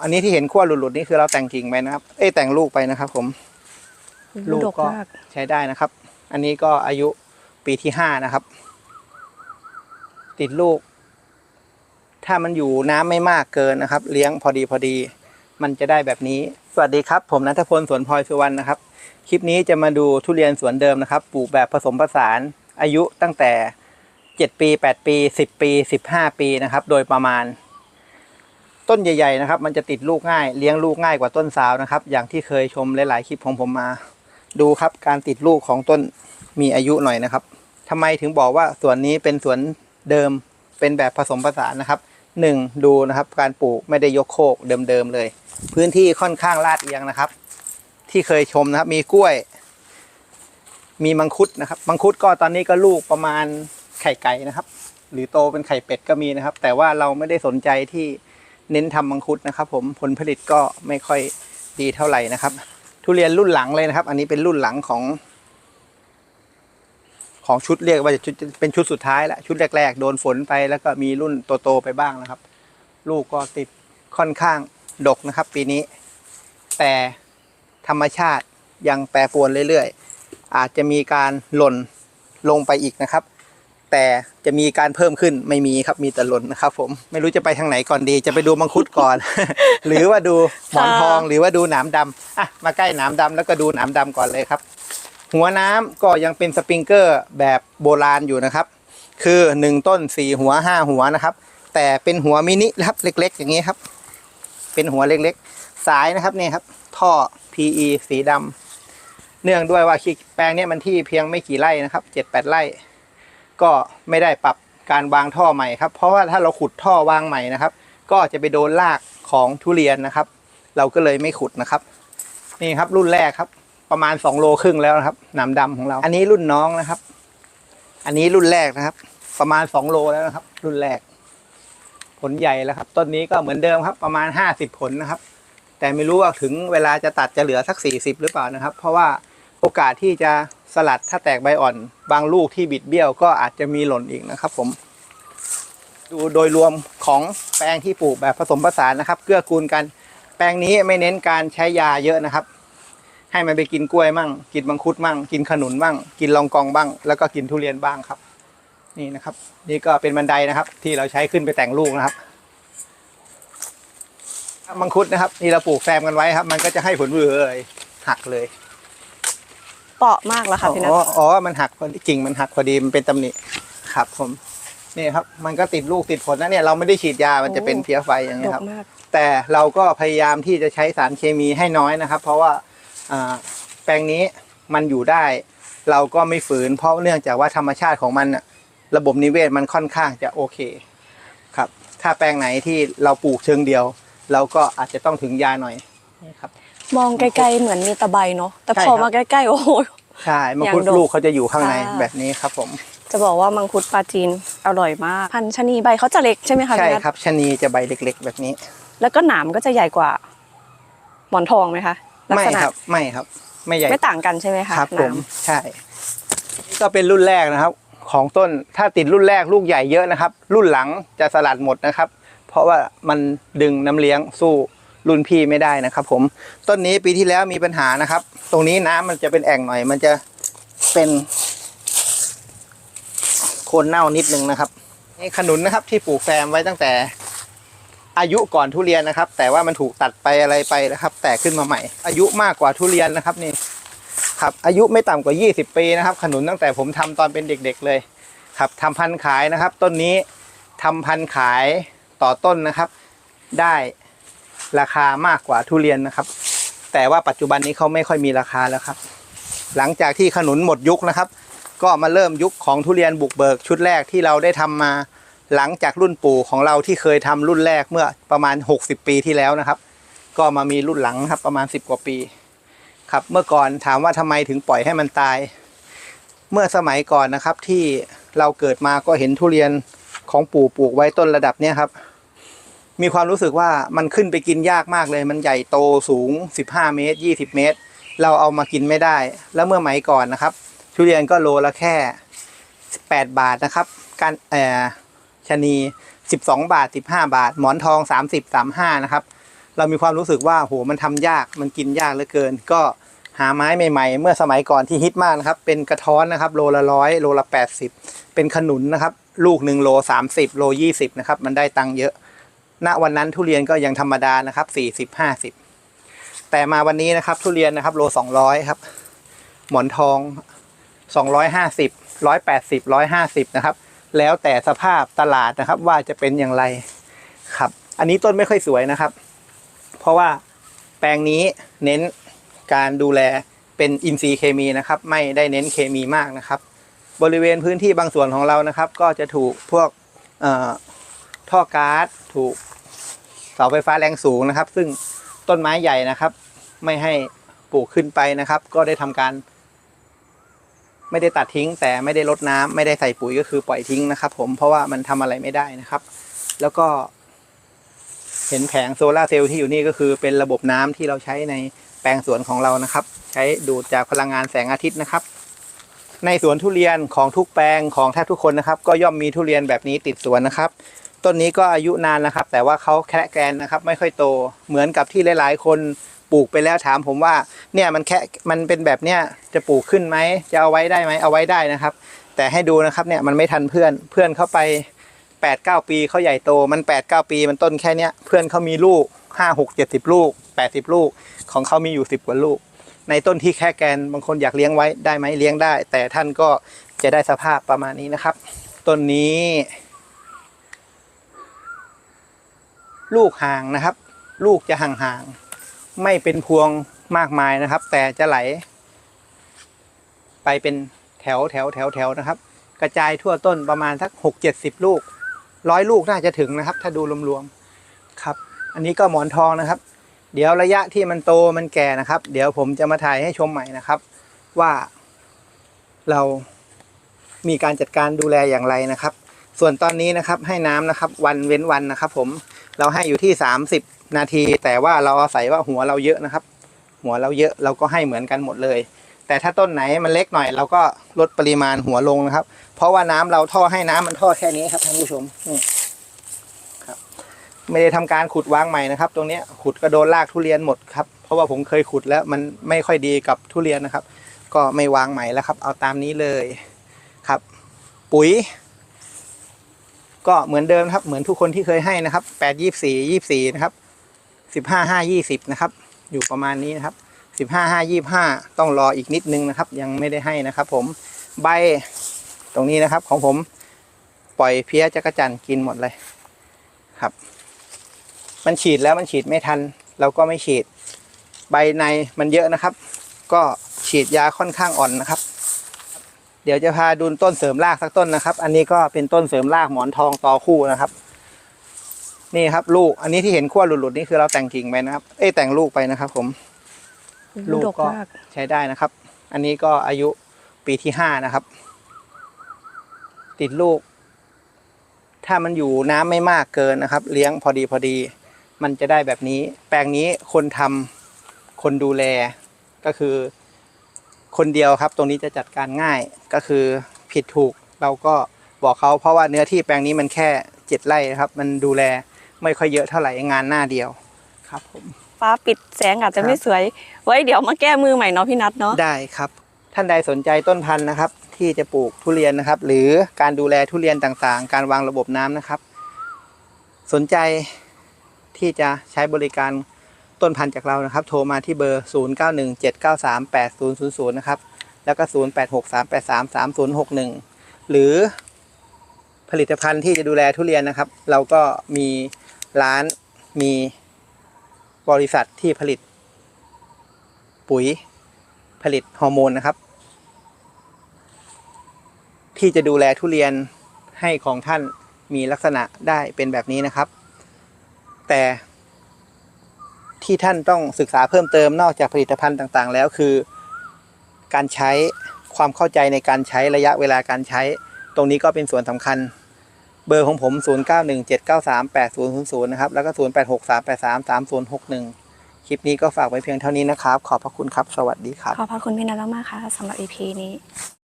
อันนี้ที่เห็นขั้วหลุดๆนี่คือเราแต่งกิ่งไปนะครับ เอ้ยแต่งลูกไปนะครับ ผม ลูกดกก็มากใช้ได้นะครับ อันนี้ก็อายุปีที่ห้านะครับ ติดลูก ถ้ามันอยู่น้ำไม่มากเกินนะครับ เลี้ยงพอดีพอดี มันจะได้แบบนี้ สวัสดีครับ ผมนัทพลสวนพลอยสุวรรณนะครับ คลิปนี้จะมาดูทุเรียนสวนเดิมนะครับ ปลูกแบบผสมผสานอายุตั้งแต่ 7 ปี 8 ปี 10 ปี 15 ปีนะครับ โดยประมาณ ต้นใหญ่ๆนะครับ มันจะติดลูกง่ายเลี้ยงลูกง่ายกว่าต้นสาวนะครับ อย่างที่เคยชมหลายๆคลิปของผมมา ดูครับการติดลูกของต้นมีอายุหน่อยนะครับทำไมถึงบอกว่าสวนนี้เป็นสวนเดิมเป็นแบบผสมผสานนะครับหนึ่งดูนะครับ การปลูกไม่ได้ยกโคกเดิมๆเลย พื้นที่ค่อนข้างลาดเอียงนะครับ ที่เคยชมนะครับ มีกล้วย มีมังคุดนะครับมังคุดก็ตอนนี้ก็ลูกประมาณไข่ไก่นะครับ หรือโตเป็นไข่เป็ดก็มีนะครับ แต่ว่าเราไม่ได้สนใจที่ เน้นทำมังคุดนะครับ ผมผลผลิตก็ไม่ค่อยดีเท่าไหร่นะครับ ทุเรียนรุ่นหลังเลยนะครับ อันนี้เป็นรุ่นหลังของ ของชุดเรียกว่าจะชุดเป็นชุดสุดท้ายแล้วชุดแรก ๆ โดนฝนไปแล้วก็มีรุ่นโตๆไปบ้างนะครับ ลูกก็ติดค่อนข้างดกนะครับ ปีนี้ แต่ธรรมชาติยังแปรปรวนเรื่อยๆ อาจจะมีการหล่นลงไปอีกนะครับ แต่จะมีการเพิ่มขึ้นไม่มีครับมีแต่หล่นนะครับ ผมไม่รู้จะไปทางไหนก่อนดี จะไปดูมังคุดก่อน หรือว่าดูหมอนทองหรือว่าดูหนามดำอะมาใกล้หนามดำแล้วก็ดูหนามดำก่อนเลยครับ หัวน้ำก็ยังเป็นสปริงเกอร์แบบโบราณอยู่นะครับ คือหนึ่งต้นสี่หัวห้าหัวนะครับ แต่เป็นหัวมินินะครับเล็ก ๆ อย่างนี้ครับ เป็นหัวเล็กๆ สายนะครับเนี่ยครับท่อ PE สีดำเนื่องด้วยว่าขี้แปลงเนี้มันที่เพียงไม่กี่ไร่นะครับเจ็ดแปดไร่ ก็ไม่ได้ปรับการวางท่อใหม่ครับ เพราะว่าถ้าเราขุดท่อวางใหม่นะครับ ก็จะไปโดนรากของทุเรียนนะครับ เราก็เลยไม่ขุดนะครับ นี่ครับรุ่นแรกครับ ประมาณสองโลครึ่งแล้วนะครับหนามดำของเรา อันนี้รุ่นน้องนะครับ อันนี้รุ่นแรกนะครับ ประมาณสองโลแล้วนะครับ รุ่นแรก ผลใหญ่แล้วครับ ต้นนี้ก็เหมือนเดิมครับ ประมาณห้าสิบผลนะครับ แต่ไม่รู้ว่าถึงเวลาจะตัดจะเหลือสักสี่สิบหรือเปล่านะครับ เพราะว่า โอกาสที่จะสลัดถ้าแตกใบอ่อน บางลูกที่บิดเบี้ยวก็อาจจะมีหล่นอีกนะครับ ผม ดูโดยรวมของแปลงที่ปลูกแบบผสมผสานนะครับ เกื้อกูลกัน แปลงนี้ไม่เน้นการใช้ยาเยอะนะครับ ให้มันไปกินกล้วยมั่ง กินมังคุดมั่ง กินขนุนมั่ง กินลองกองบ้าง แล้วก็กินทุเรียนบ้างครับ นี่นะครับ นี่ก็เป็นบันไดนะครับ ที่เราใช้ขึ้นไปแต่งลูกนะครับมังคุดนะครับนี่เราปลูกแซมกันไว้ครับ มันก็จะให้ผลเบื่อเลยหักเลย เปราะมากแล้วค่ะพี่นัทอ๋ออ๋อมันหักพอดีกิ่งมันหักพอดีมันเป็นตำหนิครับผมนี่ครับมันก็ติดลูกติดผลนะเนี่ยเราไม่ได้ฉีดยามันจะเป็นเพี้ยไฟอย่างดนี้ยกครับมากแต่เราก็พยายามที่จะใช้สารเคมีให้น้อยนะครับ เพราะว่าอ่าแปลงนี้มันอยู่ได้ เราก็ไม่ฝืน เพราะเนื่องจากว่าธรรมชาติของมันน่ะระบบนิเวศมันค่อนข้างจะโอเคครับ ถ้าแปลงไหนที่เราปลูกเชิงเดียว เราก็อาจจะต้องถึงยาหน่อยนี่ครับ มองไกลๆเหมือนมีตะไบเนาะแต่ใช่พอครับมาใกล้ๆโอ้โห ใช่มังอย่างคุดดกลูกเขาจะอยู่ข้างในค่ะ แบบนี้ครับผม จะบอกว่ามังคุดปลาจีนอร่อยมาก พันธุ์ชะนีใบเขาจะเล็กใช่ไหมคะใช่พี่นัทครับชะนีจะใบเล็ก ๆ แบบนี้ แล้วก็หนามก็จะใหญ่กว่า หมอนทองไหมคะลักไม่ษณะครับ ไม่ครับ ไม่ใหญ่ไม่ต่างกันใช่ไหมคะครับหผนามใช่นี่ก็เป็นรุ่นแรกนะครับ ของต้นถ้าติดรุ่นแรกลูกใหญ่เยอะนะครับ รุ่นหลังจะสลัดหมดนะครับ เพราะว่ามันดึงน้ำเลี้ยงสู้ รุ่นพี่ไม่ได้นะครับผมต้นนี้ปีที่แล้วมีปัญหานะครับ ตรงนี้น้ำมันจะเป็นแอ่งหน่อย มันจะเป็นโคนเน่านิดนึงนะครับนี่ขนุนนะครับที่ปลูกแซมไว้ตั้งแต่อายุก่อนทุเรียนนะครับ แต่ว่ามันถูกตัดไปอะไรไปนะครับ แตกขึ้นมาใหม่ อายุมากกว่าทุเรียนนะครับนี่ครับอายุไม่ต่ำกว่า 20 ปีนะครับ ขนุนตั้งแต่ผมทำตอนเป็นเด็กๆเลยครับทำพันธุ์ขายนะครับ ต้นนี้ทำพันธุ์ขายต่อต้นนะครับ ได้ ราคามากกว่าทุเรียนนะครับ แต่ว่าปัจจุบันนี้เขาไม่ค่อยมีราคาแล้วครับ หลังจากที่ขนุนหมดยุคนะครับ ก็มาเริ่มยุคของทุเรียนบุกเบิกชุดแรกที่เราได้ทำมาหลังจากรุ่นปู่ของเราที่เคยทำรุ่นแรกเมื่อประมาณ 60 ปีที่แล้วนะครับ ก็มามีรุ่นหลังครับประมาณ 10 กว่าปีครับเมื่อก่อนถามว่าทำไมถึงปล่อยให้มันตาย เมื่อสมัยก่อนนะครับที่เราเกิดมาก็เห็นทุเรียนของปู่ปลูกไว้ต้นระดับเนี้ยครับ มีความรู้สึกว่ามันขึ้นไปกินยากมากเลย มันใหญ่โตสูง 15 เมตร 20 เมตร เราเอามากินไม่ได้ แล้วเมื่อไหร่ก่อนนะครับ ทุเรียนก็โลละแค่8บาทนะครับ การเอ่อชนี 12 บาท 15 บาท หมอนทอง 30 35 นะครับ เรามีความรู้สึกว่าโหมันทำยากมันกินยากเหลือเกิน ก็หาไม้ใหม่ๆ เมื่อสมัยก่อนที่ฮิตมากนะครับ เป็นกระท้อนนะครับ โลละร้อยโลละแปดสิบเป็นขนุนนะครับ ลูกหนึ่งโลสามสิบโลยี่สิบนะครับ มันได้ตังค์เยอะ ณวันนั้นทุเรียนก็ยังธรรมดานะครับสี่สิบห้าสิบแต่มาวันนี้นะครับทุเรียนนะครับโลสองร้อยครับ หมอนทองสองร้อยห้าสิบร้อยแปดสิบร้อยห้าสิบนะครับ แล้วแต่สภาพตลาดนะครับว่าจะเป็นอย่างไรครับ อันนี้ต้นไม่ค่อยสวยนะครับ เพราะว่าแปลงนี้เน้นการดูแลเป็นอินทรีย์เคมีนะครับ ไม่ได้เน้นเคมีมากนะครับ บริเวณพื้นที่บางส่วนของเรานะครับ ก็จะถูกพวกท่อก๊าซถูก เสาไฟฟ้าแรงสูงนะครับ ซึ่งต้นไม้ใหญ่นะครับ ไม่ให้ปลูกขึ้นไปนะครับ ก็ได้ทำการ ไม่ได้ตัดทิ้ง แต่ไม่ได้ลดน้ำไม่ได้ใส่ปุ๋ยก็คือปล่อยทิ้งนะครับ ผมเพราะว่ามันทำอะไรไม่ได้นะครับ แล้วก็ เห็นแผงโซลาร์เซลล์ที่อยู่นี่ก็คือเป็นระบบน้ำที่เราใช้ในแปลงสวนของเรานะครับ ใช้ดูดจากพลังงานแสงอาทิตย์นะครับ ในสวนทุเรียนของทุกแปลงของแทบทุกคนนะครับ ก็ย่อมมีทุเรียนแบบนี้ติดสวนนะครับ ต้นนี้ก็อายุนานนะครับ แต่ว่าเขาแคะแกรนนะครับ ไม่ค่อยโตเหมือนกับที่หลาย ๆ คนปลูกไปแล้วถามผมว่าเนี่ยมันแค่มันเป็นแบบเนี้ยจะปลูกขึ้นไหมจะเอาไว้ได้ไหมเอาไว้ได้นะครับ แต่ให้ดูนะครับเนี่ยมันไม่ทันเพื่อนเพื่อนเข้าไป8ปดเปีเขาใหญ่โตมัน8ปดเปีมันต้นแค่เนี้ยเพื่อนเขามีลูก 5 6 70 ลูก 80 ลูก ของเขามีอยู่ 10 กว่าลูก ในต้นที่แค่แกนบางคนอยากเลี้ยงไว้ได้ไหมเลี้ยงได้ แต่ท่านก็จะได้สภาพประมาณนี้นะครับ ต้นนี้ ลูกห่างนะครับ ลูกจะห่างๆไม่เป็นพวงมากมายนะครับ แต่จะไหล ไปเป็นแถวแถวแถวแถวนะครับ กระจายทั่วต้นประมาณสักหกเจ็ดสิบลูกร้อยลูกน่าจะถึงนะครับ ถ้าดูรวมๆครับ อันนี้ก็หมอนทองนะครับ เดี๋ยวระยะที่มันโตมันแก่นะครับ เดี๋ยวผมจะมาถ่ายให้ชมใหม่นะครับ ว่าเรามีการจัดการดูแลอย่างไรนะครับ ส่วนตอนนี้นะครับให้น้ำนะครับ วันเว้นวันนะครับ ผมเราให้อยู่ที่ 30 นาที แต่ว่าเราอาศัยว่าหัวเราเยอะนะครับ หัวเราเยอะเราก็ให้เหมือนกันหมดเลย แต่ถ้าต้นไหนมันเล็กหน่อย เราก็ลดปริมาณหัวลงนะครับ เพราะว่าน้ำเราท่อให้น้ำมันท่อแค่นี้ครับท่านผู้ชมนี่ ไม่ได้ทำการขุดวางใหม่นะครับ ตรงนี้ขุดก็โดนลากทุเรียนหมดครับ เพราะว่าผมเคยขุดแล้วมันไม่ค่อยดีกับทุเรียนนะครับ ก็ไม่วางใหม่แล้วครับ เอาตามนี้เลยครับ ปุ๋ย ก็เหมือนเดิมครับ เหมือนทุกคนที่เคยให้นะครับแปดยี่สี่ยี่สี่นะครับสิบห้าห้ายี่สิบนะครับ อยู่ประมาณนี้นะครับสิบห้าห้ายี่ห้าต้องรออีกนิดนึงนะครับ ยังไม่ได้ให้นะครับ ผมใบตรงนี้นะครับของผมปล่อยเพี้ยจักรจันกินหมดเลยครับ มันฉีดแล้วมันฉีดไม่ทัน เราก็ไม่ฉีด ใบในมันเยอะนะครับ ก็ฉีดยาค่อนข้างอ่อนนะครับ เดี๋ยวจะพาดูต้นเสริมรากสักต้นนะครับ อันนี้ก็เป็นต้นเสริมรากหมอนทองตอคู่นะครับ นี่ครับ ลูกอันนี้ที่เห็นขั้วหลุดๆนี่คือเราแต่งกิ่งไปนะครับ เอ้ยแต่งลูกไปนะครับ ผม ลูกดกก็มากใช้ได้นะครับ อันนี้ก็อายุปีที่ห้านะครับ ติดลูก ถ้ามันอยู่น้ำไม่มากเกินนะครับ เลี้ยงพอดีพอดี มันจะได้แบบนี้ แปลงนี้คนทำคนดูแลก็คือ คนเดียวครับ ตรงนี้จะจัดการง่ายก็คือผิดถูกเราก็บอกเขาเพราะว่าเนื้อที่แปลงนี้มันแค่เจ็ดไร่นะครับ มันดูแลไม่ค่อยเยอะเท่าไหร่งานหน้าเดียวครับผมฟ้าปิดแสงอาจจะครับไม่สวย ไว้เดี๋ยวมาแก้มือใหม่เนาะพี่นัทเนาะได้ครับ ท่านใดสนใจต้นพันธุ์นะครับ ที่จะปลูกทุเรียนนะครับ หรือการดูแลทุเรียนต่างๆ การวางระบบน้ำนะครับ สนใจ ที่จะใช้บริการต้นพันธุ์จากเรานะครับ โทรมาที่เบอร์ 0917938000 นะครับ แล้วก็ 0863833061 หรือผลิตภัณฑ์ที่จะดูแลทุเรียนนะครับ เราก็มีร้านมีบริษัทที่ผลิต ปุ๋ยผลิตฮอร์โมนนะครับ ที่จะดูแลทุเรียนให้ของท่านมีลักษณะได้เป็นแบบนี้นะครับ แต่ที่ท่านต้องศึกษาเพิ่มเติมนอกจากผลิตภัณฑ์ต่างๆ แล้วคือ การใช้ความเข้าใจในการใช้ระยะเวลาการใช้ ตรงนี้ก็เป็นส่วนสำคัญ เบอร์ของผม 0917938000 นะครับ แล้วก็ 0863833061 คลิปนี้ก็ฝากไว้เพียงเท่านี้นะครับ ขอบพระคุณครับ สวัสดีครับ ขอบพระคุณพี่นัทมากๆค่ะสำหรับ EP นี้